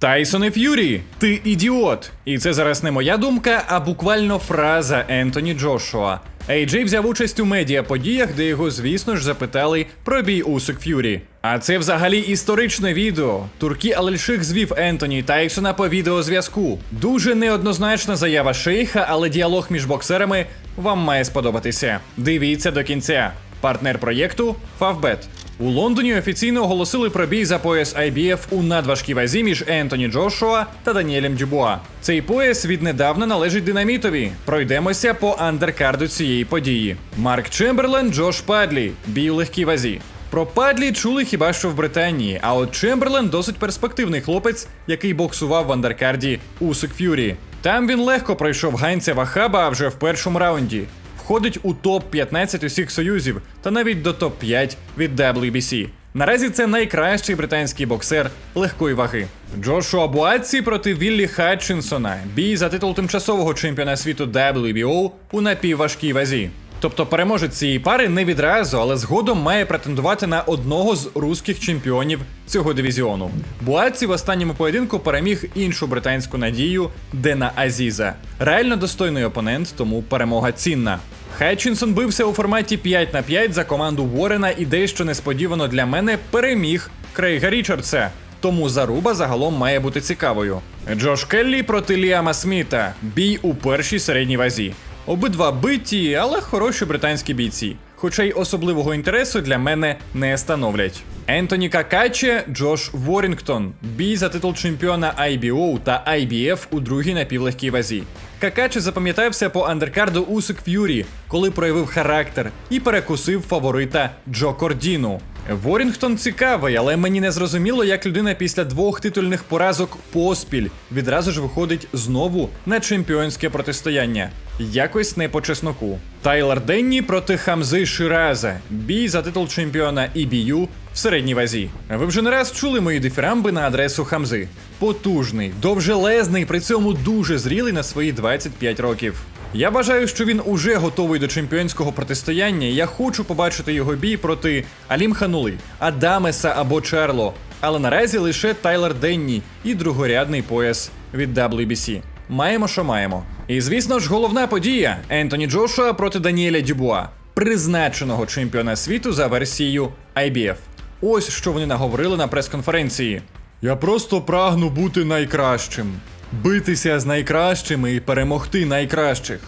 Тайсон і Ф'юрі, ти ідіот. І це зараз не моя думка, а буквально фраза Ентоні Джошуа. Ейджей взяв участь у медіаподіях, де його, звісно ж, запитали про бій Усик Ф'юрі. А це взагалі історичне відео. Туркі Алельших звів Ентоні Тайсона по відеозв'язку. Дуже неоднозначна заява шейха, але діалог між боксерами вам має сподобатися. Дивіться до кінця. Партнер проєкту Favbet. У Лондоні офіційно оголосили про бій за пояс IBF у надважкій вазі між Ентоні Джошуа та Даніелем Дюбуа. Цей пояс віднедавна належить динамітові. Пройдемося по андеркарду цієї події. Марк Чемберлен, Джош Падлі, бій у легкій вазі. Про Падлі чули хіба що в Британії, а от Чемберлен досить перспективний хлопець, який боксував в андеркарді Усик Ф'юрі. Там він легко пройшов ганця Вахаба вже в першому раунді входить у топ-15 усіх союзів та навіть до топ-5 від WBC. Наразі це найкращий британський боксер легкої ваги. Джошуа Буатсі проти Віллі Хатчинсона. Бій за титул тимчасового чемпіона світу WBO у напівважкій вазі. Тобто переможець цієї пари не відразу, але згодом має претендувати на одного з руських чемпіонів цього дивізіону. Буатсі в останньому поєдинку переміг іншу британську надію Дена Азіза. Реально достойний опонент, тому перемога цінна. Хетчинсон бився у форматі 5 на 5 за команду Уоррена і дещо несподівано для мене переміг Крейга Річардса. Тому заруба загалом має бути цікавою. Джош Келлі проти Ліама Сміта. Бій у першій середній вазі. Обидва биті, але хороші британські бійці. Хоча й особливого інтересу для мене не становлять. Ентоні Какаче, Джош Ворінгтон. Бій за титул чемпіона IBO та IBF у другій напівлегкій вазі. Какаче запам'ятався по андеркарду Усик Ф'юрі, коли проявив характер і перекусив фаворита Джо Кордіну. Ворінгтон цікавий, але мені не зрозуміло, як людина після двох титульних поразок поспіль відразу ж виходить знову на чемпіонське протистояння. Якось не по чесноку. Тайлер Денні проти Хамзи Шираза. Бій за титул чемпіона EBU в середній вазі. Ви вже не раз чули мої дифірамби на адресу Хамзи. Потужний, довжелезний, при цьому дуже зрілий на свої 25 років. Я вважаю, що він уже готовий до чемпіонського протистояння. Я хочу побачити його бій проти Алім Ханули, Адамеса або Чарло. Але наразі лише Тайлер Денні і другорядний пояс від WBC. Маємо, що маємо. І звісно ж, головна подія Ентоні Джошуа проти Даніеля Дюбуа, призначеного чемпіона світу за версією IBF. Ось що вони наговорили на прес-конференції. Я просто прагну бути найкращим, битися з найкращими і перемогти найкращих.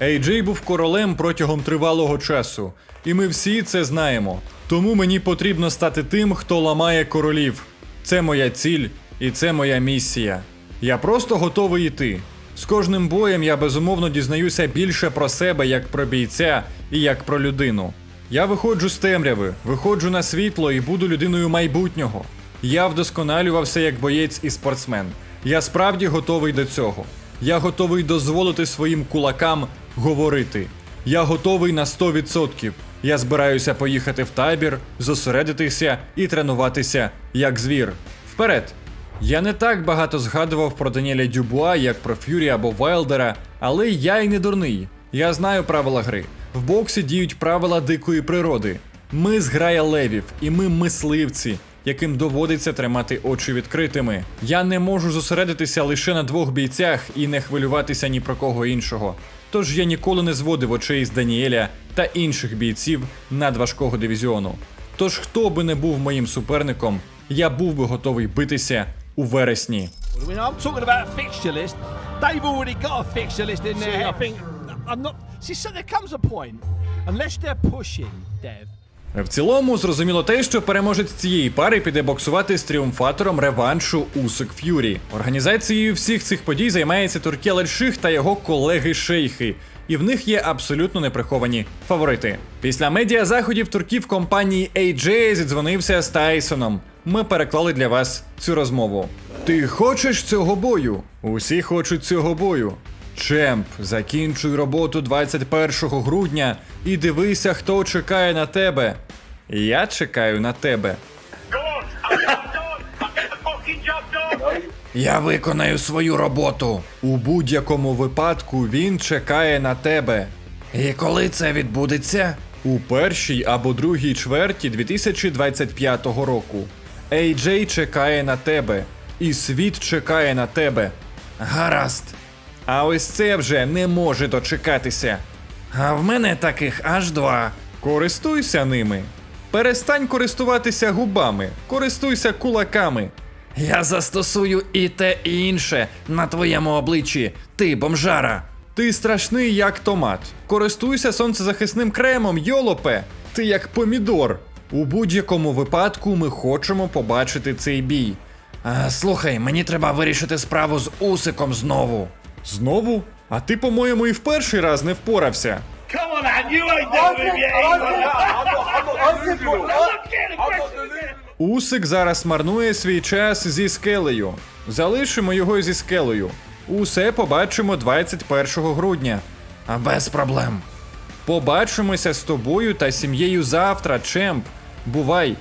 AJ був королем протягом тривалого часу, і ми всі це знаємо. Тому мені потрібно стати тим, хто ламає королів. Це моя ціль і це моя місія. Я просто готовий йти. З кожним боєм я безумовно дізнаюся більше про себе як про бійця і як про людину. Я виходжу з темряви, виходжу на світло і буду людиною майбутнього. Я вдосконалювався як боєць і спортсмен. Я справді готовий до цього. Я готовий дозволити своїм кулакам говорити. Я готовий на 100%. Я збираюся поїхати в табір, зосередитися і тренуватися як звір. Вперед! Я не так багато згадував про Даніеля Дюбуа, як про Ф'юрі або Вайлдера, але я й не дурний. Я знаю правила гри. В боксі діють правила дикої природи. Ми зграя левів, і ми мисливці, яким доводиться тримати очі відкритими. Я не можу зосередитися лише на двох бійцях і не хвилюватися ні про кого іншого. Тож я ніколи не зводив очей з Даніеля та інших бійців надважкого дивізіону. Тож, хто би не був моїм суперником, я був би готовий битися у вересні. В цілому, зрозуміло те, що переможець цієї пари піде боксувати з тріумфатором реваншу Усик Ф'юрі. Організацією всіх цих подій займається Туркі Аль-Ших та його колеги-шейхи. І в них є абсолютно неприховані фаворити. Після медіа заходів турків компанії AJ зідзвонився з Тайсоном. Ми переклали для вас цю розмову. Ти хочеш цього бою? Усі хочуть цього бою. Чемп, закінчуй роботу 21 грудня і дивися, хто чекає на тебе. Я чекаю на тебе. Я виконаю свою роботу. У будь-якому випадку він чекає на тебе. І коли це відбудеться? У першій або другій чверті 2025 року. AJ чекає на тебе. і світ чекає на тебе. Гаразд. А ось це вже не може дочекатися. А в мене таких аж два. Користуйся ними. Перестань користуватися губами, користуйся кулаками. Я застосую і те, і інше на твоєму обличчі, ти бомжара. Ти страшний як томат. Користуйся сонцезахисним кремом, йолопе. Ти як помідор. У будь-якому випадку ми хочемо побачити цей бій. А, слухай, мені треба вирішити справу з Усиком знову. Знову? А ти, по-моєму, і в перший раз не впорався. Усик зараз марнує свій час зі скелею. Залишимо його зі скелею. Усе побачимо 21 грудня. А без проблем. Побачимося з тобою та сім'єю завтра, Чемп. Бувай.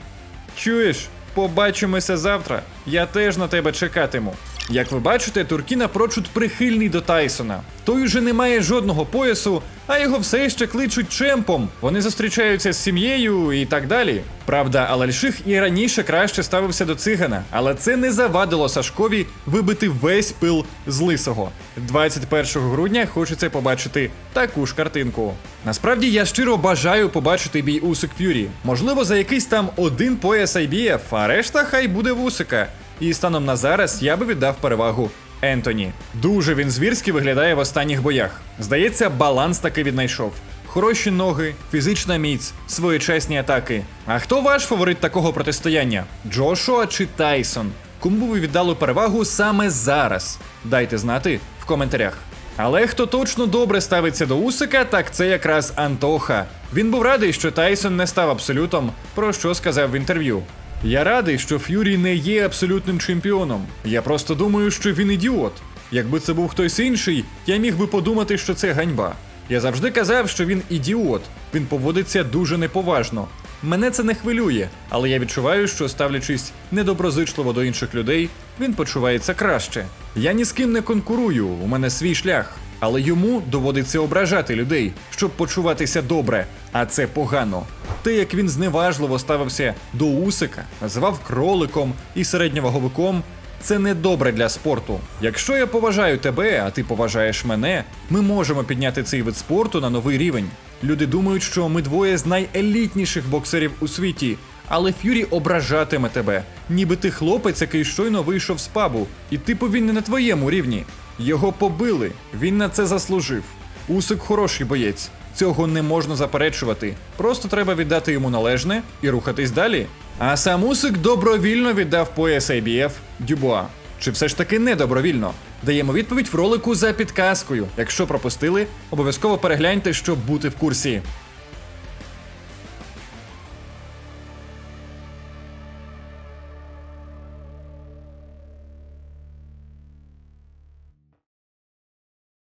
Чуєш? Побачимося завтра. Я теж на тебе чекатиму. Як ви бачите, Туркіна напрочуд прихильний до Тайсона. Той уже не має жодного поясу, а його все ще кличуть чемпом. Вони зустрічаються з сім'єю і так далі. Правда, Алальших і раніше краще ставився до цигана, але це не завадило Сашкові вибити весь пил з лисого. 21 грудня хочеться побачити таку ж картинку. Насправді я щиро бажаю побачити бій Усик Ф'юрі. Можливо, за якийсь там один пояс IBF, а решта хай буде в Усика. І станом на зараз я би віддав перевагу Ентоні. Дуже він звірськи виглядає в останніх боях. Здається, баланс таки віднайшов. Хороші ноги, фізична міць, своєчасні атаки. А хто ваш фаворит такого протистояння? Джошуа чи Тайсон? Кому ви віддали перевагу саме зараз? Дайте знати в коментарях. Але хто точно добре ставиться до Усика, так це якраз Антоха. Він був радий, що Тайсон не став абсолютом, про що сказав в інтерв'ю. Я радий, що Ф'юрі не є абсолютним чемпіоном. Я просто думаю, що він ідіот. Якби це був хтось інший, я міг би подумати, що це ганьба. Я завжди казав, що він ідіот. Він поводиться дуже неповажно. Мене це не хвилює, але я відчуваю, що ставлячись недоброзичливо до інших людей, він почувається краще. Я ні з ким не конкурую, у мене свій шлях. Але йому доводиться ображати людей, щоб почуватися добре, а це погано. Те, як він зневажливо ставився до Усика, називав кроликом і середньоваговиком, це не добре для спорту. Якщо я поважаю тебе, а ти поважаєш мене, ми можемо підняти цей вид спорту на новий рівень. Люди думають, що ми двоє з найелітніших боксерів у світі, але Ф'юрі ображатиме тебе, ніби ти хлопець, який щойно вийшов з пабу, і типу він не на твоєму рівні. Його побили, він на це заслужив. Усик хороший боєць, цього не можна заперечувати. Просто треба віддати йому належне і рухатись далі. А сам Усик добровільно віддав пояс IBF Дюбуа. Чи все ж таки не добровільно? Даємо відповідь в ролику за підказкою. Якщо пропустили, обов'язково перегляньте, щоб бути в курсі.